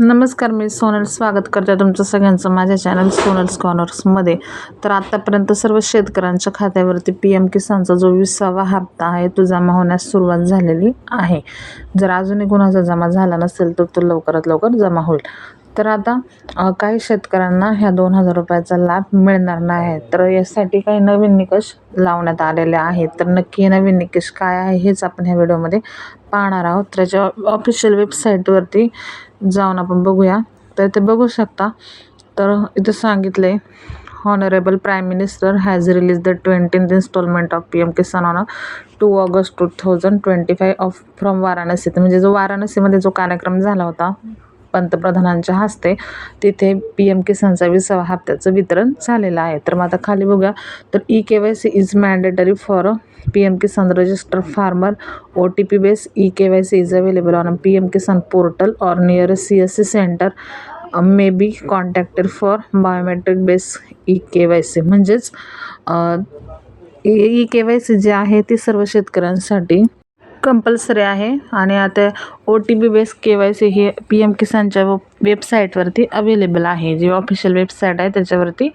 नमस्कार मी सोनल स्वागत करते तुमचं सगळ्यांचं माझ्या चॅनल सोनल्स कॉर्नर्समध्ये तर आत्तापर्यंत सर्व शेतकऱ्यांच्या खात्यावरती पी एम किसानचा जो विसावा हप्ता आहे तो जमा होण्यास सुरुवात झालेली आहे. जर अजूनही कुणाचा जमा झाला नसेल तर तो लवकरात लवकर जमा होईल. तर आता काही शेतकऱ्यांना ह्या दोन हजार रुपयाचा लाभ मिळणार नाही तर यासाठी काही नवीन निकष लावण्यात आलेले आहेत. तर नक्की हे नवीन निकष काय आहे हेच आपण ह्या व्हिडिओमध्ये पाहणार आहोत. त्याच्या ऑफिशियल वेबसाईटवरती जाऊन आपण बघूया. तर ते बघू शकता. तर इथं सांगितलं आहे honourable prime minister has release the twentieth instalment of P M Kisan on two August two thousand twenty five of from Varanasi तर म्हणजे जो वाराणसीमध्ये जो कार्यक्रम झाला होता पंतप्रधानांच्या हस्ते तिथे पी एम किसानचा विसावा हप्त्याचं वितरण झालेलं आहे. तर मग आता खाली बघा तर E K Y C is mandatory for P M Kisan register farmer O T P base E K Y C is available on P M Kisan portal or near C S C centre may be contacted for biometric base E K Y C म्हणजेच E K Y C जे आहे ती सर्व शेतकऱ्यांसाठी compulsory आहे. आणि आता O T P base K Y C हे पी एम किसानच्या वेबसाईटवरती अवेलेबल आहे. जी ऑफिशियल वेबसाईट आहे त्याच्यावरती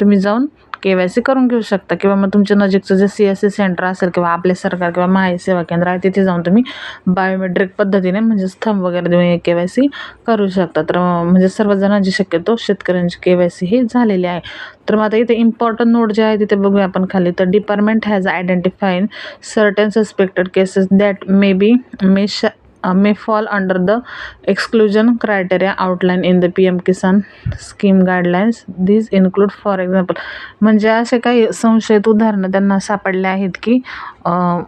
तुम्ही जाऊन के वाय सी करून घेऊ शकता किंवा मग तुमच्या नजीकचं जे सी एस सी सेंटर असेल किंवा आपले सरकार किंवा माहिती सेवा केंद्र आहे तिथे जाऊन तुम्ही बायोमेट्रिक पद्धतीने म्हणजे थंब वगैरे देऊन के वाय सी करू शकता. तर म्हणजे सर्वजणांची शक्यतो शेतकऱ्यांची के वाय सी ही झालेली आहे. तर मग आता इथे इम्पॉर्टंट नोट जे आहे तिथे बघूया आपण खाली. तर department has identified certain suspected cases that may be may श Uh, may fall under the exclusion criteria outlined in the PM Kisan scheme guidelines. These include, for example, म्हणजे असे काही संशयित उदाहरणं त्यांना सापडले आहेत की uh,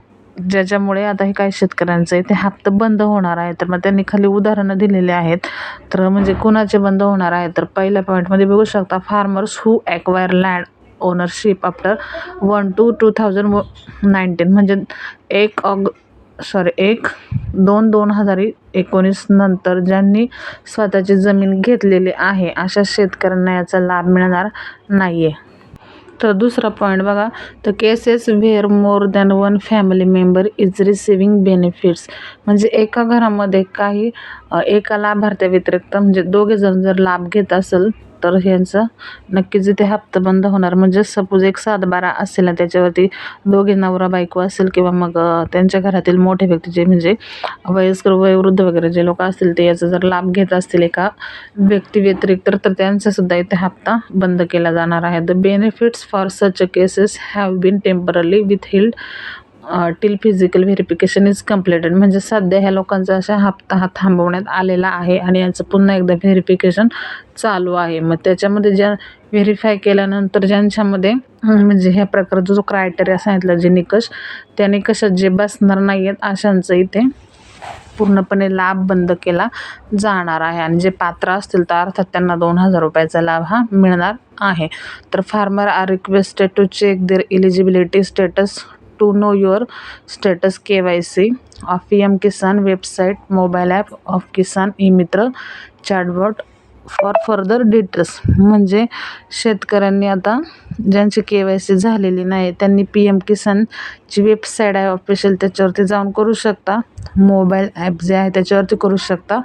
ज्याच्यामुळे आता हे काही शेतकऱ्यांचं ते हप्ता बंद होणार आहे तर मग त्यांनी खाली उदाहरणं दिलेली आहेत. तर म्हणजे कुणाचे बंद होणार आहे तर पहिल्या पॉईंटमध्ये बघू शकता farmers who acquire land ownership after one two two thousand nineteen म्हणजे एक ऑग सॉरी एक दोन दोन हजार एकोणीस नंतर ज्यांनी स्वतःची जमीन घेतलेली आहे अशा शेतकऱ्यांना याचा लाभ मिळणार नाही आहे तर दुसरा पॉईंट बघा तर cases where more than one family member is receiving benefits म्हणजे एका घरामध्ये काही एका एका लाभार्थ्याव्यतिरिक्त म्हणजे दोघे जण जर लाभ घेत असेल तर ह्यांचं नक्कीच इथे हप्ता बंद होणार. म्हणजे सपोज एक सात बारा असेल ना त्याच्यावरती दोघे नवरा बायको असेल किंवा मग त्यांच्या घरातील मोठे व्यक्ती जे म्हणजे वयस्कर वयोवृद्ध वगैरे जे लोक असतील ते याचा जर लाभ घेत असतील एका व्यक्ती व्यतिरिक्त तर त्यांचासुद्धा इथे हप्ता बंद केला जाणार आहे. The benefits for such cases have been temporarily withheld till physical verification is completed म्हणजे सध्या ह्या लोकांचा अशा हप्ता हा थांबवण्यात आलेला आहे आणि यांचं पुन्हा एकदा व्हेरिफिकेशन चालू आहे. मग त्याच्यामध्ये ज्या व्हेरीफाय केल्यानंतर ज्यांच्यामध्ये म्हणजे ह्या प्रकारचा जो क्रायटेरिया सांगितला जे निकष त्या निकषात जे बसणार नाही आहेत अशांचं इथे पूर्णपणे लाभ बंद केला जाणार आहे. आणि जे पात्र असतील तर अर्थात त्यांना दोन हजार रुपयाचा लाभ हा मिळणार आहे. तर farmer are requested to check their eligibility status to know your status K Y C of P M Kisan website mobile app of Kisan e Mitra chatbot for further details म्हणजे शेतकऱ्यांनी आता ज्यांची के वाय सी झालेली नाही त्यांनी P M किसानची website आहे official त्याच्यावरती जाऊन करू शकता. मोबाईल ॲप जे आहे त्याच्यावरती करू शकता.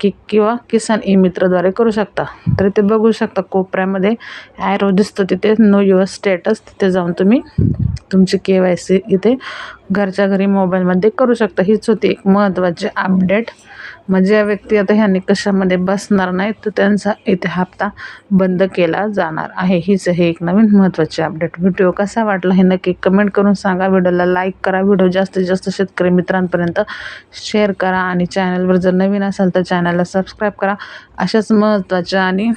की किंवा किसान ई मित्रद्वारे करू शकता. तर ते बघू शकता कोपऱ्यामध्ये ॲरो दिसतो तिथे. नो युअर स्टेटस तिथे जाऊन तुम्ही तुमची के वाय सी इथे घरच्या घरी मोबाईलमध्ये करू शकता. हीच होती एक महत्त्वाची अपडेट. मग ज्या व्यक्ती आता ह्या निकषामध्ये बसणार नाहीत तर त्यांचा इथे हप्ता बंद केला जाणार आहे. हीच हे एक नवीन महत्त्वाची अपडेट व्हिडिओ कसा वाटला हे नक्की कमेंट करून सांगा. व्हिडिओला लाईक करा. व्हिडिओ जास्तीत जास्त शेतकरी मित्रांपर्यंत शेअर करा आणि चॅनलवर जर नवीन असाल तर चॅनलला सबस्क्राईब करा. अशाच महत्त्वाच्या आणि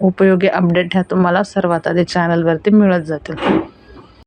उपयोगी अपडेट ह्या तुम्हाला सर्वात आधी चॅनलवरती मिळत जातील.